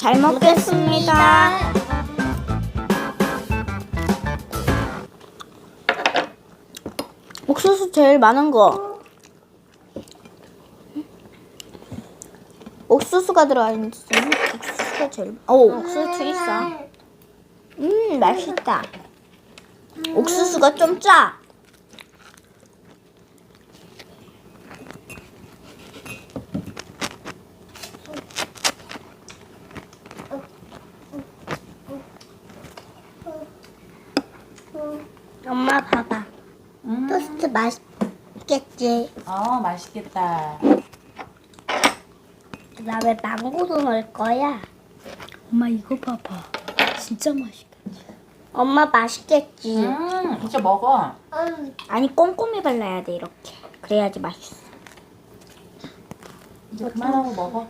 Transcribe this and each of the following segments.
잘 먹겠습니다. 옥수수 제일 많은 거. 옥수수가 들어가 있는 옥수수가 제일. 오, 옥수수 있어. 음, 맛있다. 옥수수가 좀 짜. 엄마 봐봐. 음. 토스트 맛있겠지. 어 맛있겠다. 그 다음에 망고도 넣을 거야. 엄마 이거 봐봐. 진짜 맛있겠다. 엄마 맛있겠지. 음 이제 먹어. 아니 꼼꼼히 발라야 돼 이렇게. 그래야지 맛있어. 이제 그만하고 먹어.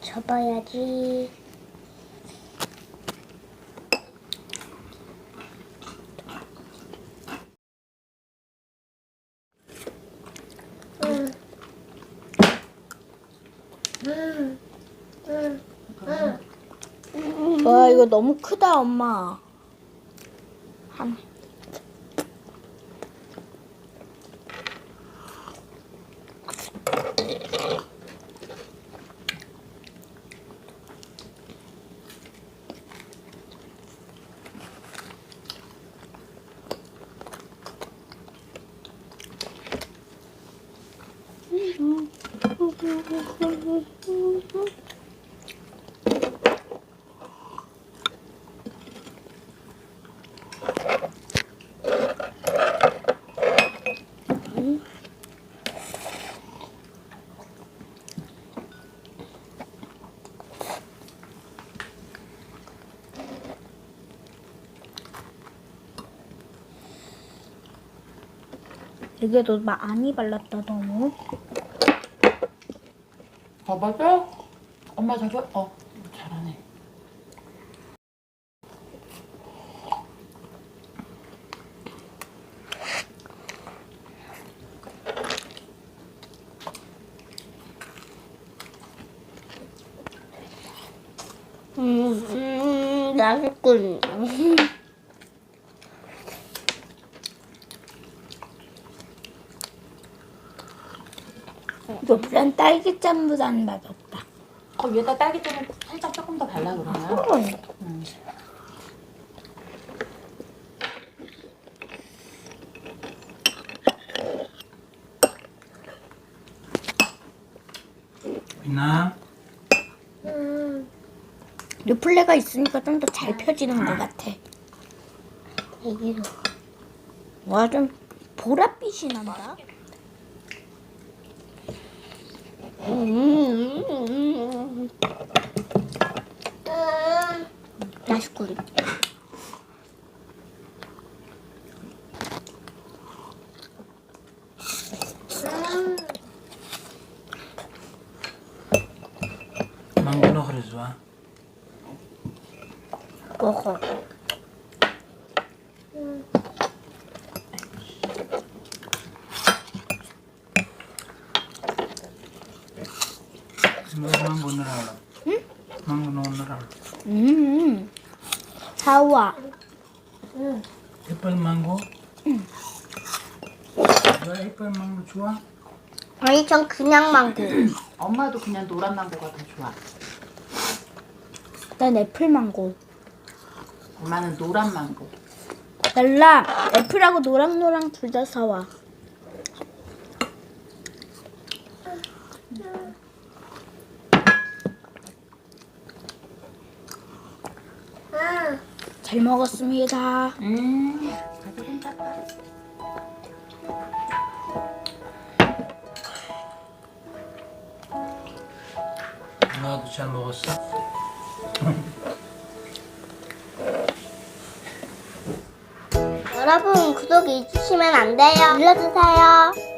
접어야지. 와 이거 너무 크다 엄마. 하나. 이게 너 많이 발랐다 너무. 접어줘? 엄마 접어. 어 잘하네. 음, 음, 맛있군. 난 딸기잼보다는 맛없다. 어 위에다 딸기잼을 살짝 조금 더 발라 그러면. 음. 있나? 르플레가 있으니까 좀 더 잘 펴지는 것 같아. 이기로. 와, 좀 보랏빛이 난다. 음, 맛있군. 망고는 그래 좋아. 먹어. 뭐 망고 넣으라. 응? 망고 넣으라. 음, 사와. 애플 망고? 너 애플 망고 좋아? 아니, 전 그냥 망고. 엄마도 그냥 노란 망고가 더 좋아. 난 애플 망고. 엄마는 노란 망고. 랄라, 애플하고 노랑 노랑 둘 다 사와. 잘 먹었습니다. 음. 나도 잘 먹었어. 여러분, 구독 잊으시면 안 돼요. 눌러주세요.